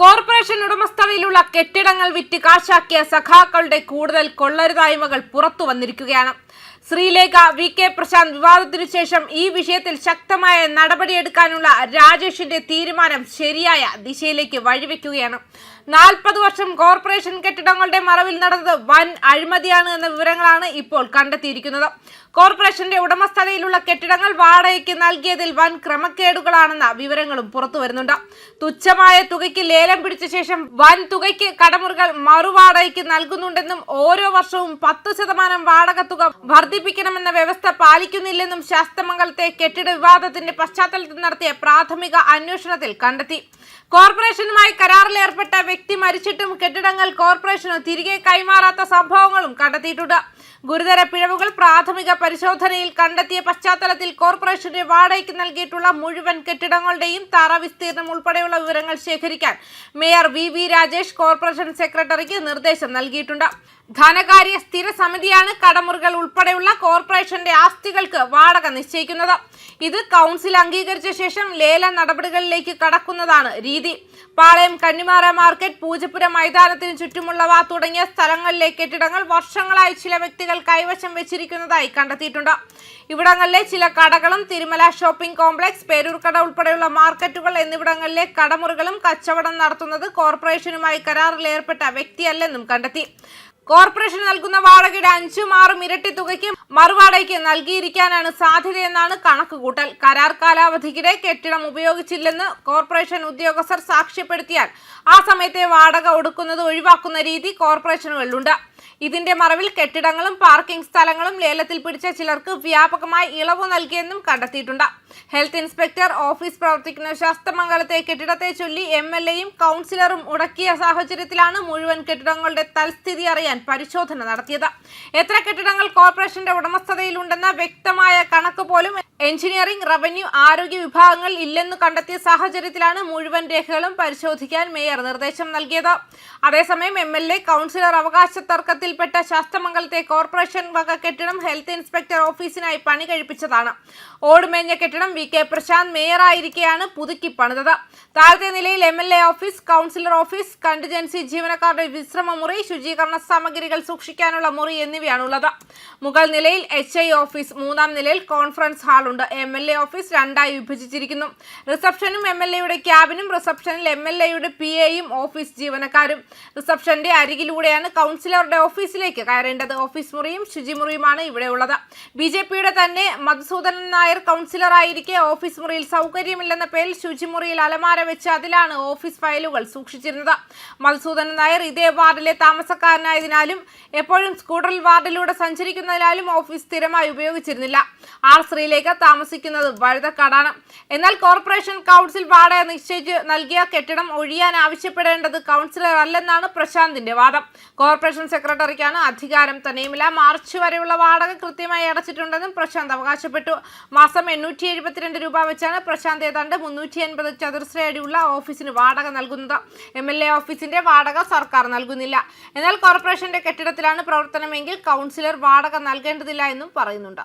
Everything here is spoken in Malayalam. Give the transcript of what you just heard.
കോർപ്പറേഷൻ ഉടമസ്ഥതയിലുള്ള കെട്ടിടങ്ങൾ വിറ്റ് കാശാക്കിയ സഖാക്കളുടെ കൂടുതൽ കൊള്ളരുതായ്മകൾ പുറത്തു വന്നിരിക്കുകയാണ്. ശ്രീലേഖ വി കെ പ്രശാന്ത് വിവാദത്തിനു ശേഷം ഈ വിഷയത്തിൽ ശക്തമായ നടപടിയെടുക്കാനുള്ള രാജേഷിന്റെ തീരുമാനം ശരിയായ ദിശയിലേക്ക് വഴിവെക്കുകയാണ്. നാൽപ്പത് വർഷം കോർപ്പറേഷൻ കെട്ടിടങ്ങളുടെ മറവിൽ നടന്നത് വൻ അഴിമതിയാണ് എന്ന വിവരങ്ങളാണ് ഇപ്പോൾ കണ്ടെത്തിയിരിക്കുന്നത്. കോർപ്പറേഷന്റെ ഉടമസ്ഥതയിലുള്ള കെട്ടിടങ്ങൾ വാടകയ്ക്ക് നൽകിയതിൽ വൻ ക്രമക്കേടുകളാണെന്ന വിവരങ്ങളും പുറത്തു വരുന്നുണ്ട്. തുച്ഛമായ തുകയ്ക്ക് ലേലം പിടിച്ച ശേഷം വൻ തുകയ്ക്ക് കടമുറികൾ മറുവാടകയ്ക്ക് നൽകുന്നുണ്ടെന്നും ഓരോ വർഷവും പത്ത് ശതമാനം വാടക തുക വർദ്ധിപ്പിക്കണമെന്ന വ്യവസ്ഥ പാലിക്കുന്നില്ലെന്നും ശാസ്തമംഗലത്തെ കെട്ടിട വിവാദത്തിന്റെ പശ്ചാത്തലത്തിൽ നടത്തിയ പ്രാഥമിക അന്വേഷണത്തിൽ കണ്ടെത്തി. കോർപ്പറേഷനുമായി കരാറിൽ ഏർപ്പെട്ട വ്യക്തി മരിച്ചിട്ടും കെട്ടിടങ്ങൾ കോർപ്പറേഷന് തിരികെ കൈമാറാത്ത സംഭവങ്ങളും കണ്ടെത്തിയിട്ടുണ്ട്. ഗുരുതര പിഴവുകൾ പ്രാഥമിക പരിശോധനയിൽ കണ്ടെത്തിയ പശ്ചാത്തലത്തിൽ കോർപ്പറേഷന്റെ വാടകയ്ക്ക് നൽകിയിട്ടുള്ള മുഴുവൻ കെട്ടിടങ്ങളുടെയും തറ വിസ്തീർണം ഉൾപ്പെടെയുള്ള വിവരങ്ങൾ ശേഖരിക്കാൻ mayor V V Rajesh corporation സെക്രട്ടറിക്ക് നിർദ്ദേശം നൽകിയിട്ടുണ്ട്. ധനകാര്യ സ്ഥിര സമിതിയാണ് കടമുറികൾ ഉൾപ്പെടെയുള്ള കോർപ്പറേഷന്റെ ആസ്തികൾക്ക് വാടക നിശ്ചയിക്കുന്നത്. ഇത് കൗൺസിൽ അംഗീകരിച്ച ശേഷം ലേല നടപടികളിലേക്ക് കടക്കുന്നതാണ് രീതി. പാളയം കന്നിമാറ മാർക്കറ്റ് പൂജപ്പുര മൈതാനത്തിന് ചുറ്റുമുള്ളവ തുടങ്ങിയ സ്ഥലങ്ങളിലെ കെട്ടിടങ്ങൾ വർഷങ്ങളായി ചില വ്യക്തികൾ കൈവശം വെച്ചിരിക്കുന്നതായി കണ്ടെത്തിയിട്ടുണ്ട്. ഇവിടങ്ങളിലെ ചില കടകളും തിരുമല ഷോപ്പിംഗ് കോംപ്ലക്സ് പേരൂർക്കട ഉൾപ്പെടെയുള്ള മാർക്കറ്റുകൾ എന്നിവിടങ്ങളിലെ കടമുറികളും കച്ചവടം നടത്തുന്നത് കോർപ്പറേഷനുമായി കരാറിൽ ഏർപ്പെട്ട വ്യക്തിയല്ലെന്നും കണ്ടെത്തി. കോർപ്പറേഷൻ നൽകുന്ന വാടകയുടെ അഞ്ചും ആറും ഇരട്ടി തുകയ്ക്ക് മറുവാടകയ്ക്ക് നൽകിയിരിക്കാനാണ് സാധ്യതയെന്നാണ് കണക്കുകൂട്ടൽ. കരാർ കാലാവധിക്കിടെ കെട്ടിടം ഉപയോഗിച്ചില്ലെന്ന് കോർപ്പറേഷൻ ഉദ്യോഗസ്ഥർ സാക്ഷ്യപ്പെടുത്തിയാൽ ആ സമയത്തെ വാടക ഒടുക്കുന്നത് ഒഴിവാക്കുന്ന രീതി കോർപ്പറേഷനുകളിലുണ്ട്. ഇതിന്റെ മറവിൽ കെട്ടിടങ്ങളും പാർക്കിംഗ് സ്ഥലങ്ങളും ലേലത്തിൽ പിടിച്ച ചിലർക്ക് വ്യാപകമായി ഇളവ് നൽകിയെന്നും കണ്ടെത്തിയിട്ടുണ്ട്. ഹെൽത്ത് ഇൻസ്പെക്ടർ ഓഫീസ് പ്രവർത്തിക്കുന്ന ശാസ്തമംഗലത്തെ കെട്ടിടത്തെ ചൊല്ലി എം എൽ എയും കൗൺസിലറും ഉടക്കിയ സാഹചര്യത്തിലാണ് മുഴുവൻ കെട്ടിടങ്ങളുടെ തൽസ്ഥിതി അറിയാൻ പരിശോധന നടത്തിയത്. എത്ര കെട്ടിടങ്ങൾ കോർപ്പറേഷന്റെ ഉടമസ്ഥതയിലുണ്ടെന്ന വ്യക്തമായ കണക്ക് പോലും എഞ്ചിനീയറിംഗ് റവന്യൂ ആരോഗ്യ വിഭാഗങ്ങൾ ഇല്ലെന്ന് കണ്ടെത്തിയ സാഹചര്യത്തിലാണ് മുഴുവൻ രേഖകളും പരിശോധിക്കാൻ മേയർ നിർദ്ദേശം നൽകിയത്. അതേസമയം എം എൽ എ കൗൺസിലർ അവകാശ തർക്കത്തിൽപ്പെട്ട ശാസ്തമംഗലത്തെ കോർപ്പറേഷൻ വക കെട്ടിടം ഹെൽത്ത് ഇൻസ്പെക്ടർ ഓഫീസിനായി പണി കഴിപ്പിച്ചതാണ്. ഓടുമേഞ്ഞ കെട്ടിടം വി. കെ. പ്രശാന്ത് മേയറായിരിക്കെയാണ് പുതുക്കി പണിതത്. താഴത്തെ നിലയിൽ M L A office councillor office contingency ജീവനക്കാരുടെ വിശ്രമ മുറി ശുചീകരണ സാമഗ്രികൾ സൂക്ഷിക്കാനുള്ള മുറി എന്നിവയാണുള്ളത്. മുകൾ നിലയിൽ എച്ച് ഐ ഓഫീസ് മൂന്നാം നിലയിൽ കോൺഫറൻസ് ഹാൾ ഉണ്ട് എം എൽ എ ഓഫീസ് രണ്ടായി വിഭജിച്ചിരിക്കുന്നു. റിസപ്ഷനും എം എൽ എയുടെ ക്യാബിനും റിസപ്ഷനിൽ എം എൽ എയുടെ പി എയും ഓഫീസ് ജീവനക്കാരും. റിസപ്ഷന്റെ അരികിലൂടെയാണ് കൗൺസിലറുടെ ഓഫീസിലേക്ക് കയറേണ്ടത്. ഓഫീസ് മുറിയും ശുചിമുറിയുമാണ് ഇവിടെ ഉള്ളത്. ബി ജെ പിയുടെ തന്നെ മധുസൂദനൻ നായർ കൗൺസിലറായിരിക്കെ ഓഫീസ് മുറിയിൽ സൗകര്യമില്ലെന്ന പേരിൽ ശുചിമുറിയിൽ അലമാര വെച്ച് അതിലാണ് ഓഫീസ് ഫയലുകൾ സൂക്ഷിച്ചിരുന്നത്. മധുസൂദനൻ നായർ ഇതേ വാർഡിലെ താമസക്കാരനായതിനാലും എപ്പോഴും സ്കൂട്ടറിൽ വാർഡിലൂടെ സഞ്ചരിക്കുന്നതിനാലും ഓഫീസ് സ്ഥിരമായി ഉപയോഗിച്ചിരുന്നില്ല. ആർ ശ്രീലേഖ താമസിക്കുന്നത് വഴുതക്കാടാണ്. എന്നാൽ കോർപ്പറേഷൻ കൗൺസിൽ വാടക നിശ്ചയിച്ച് നൽകിയ കെട്ടിടം ഒഴിയാൻ ആവശ്യപ്പെടേണ്ടത് കൗൺസിലർ അല്ലെന്നാണ് പ്രശാന്തിന്റെ വാദം. കോർപ്പറേഷൻ സെക്രട്ടറിക്കാണ് അധികാരം തന്നെയുമില്ല. മാർച്ച് വരെയുള്ള വാടക കൃത്യമായി അടച്ചിട്ടുണ്ടെന്നും പ്രശാന്ത് അവകാശപ്പെട്ടു. മാസം എണ്ണൂറ്റി എഴുപത്തിരണ്ട് രൂപ വെച്ചാണ് പ്രശാന്ത് ഏതാണ്ട് മുന്നൂറ്റി എൺപത് ചതുരശ്ര അടിയുള്ള ഓഫീസിന് വാടക നൽകുന്നത്. എം എൽ എ ഓഫീസിന്റെ വാടക സർക്കാർ നൽകുന്നില്ല. എന്നാൽ കോർപ്പറേഷന്റെ കെട്ടിടത്തിലാണ് പ്രവർത്തനമെങ്കിൽ കൗൺസിലർ വാടക നൽകേണ്ടതില്ല എന്നും പറയുന്നുണ്ട്.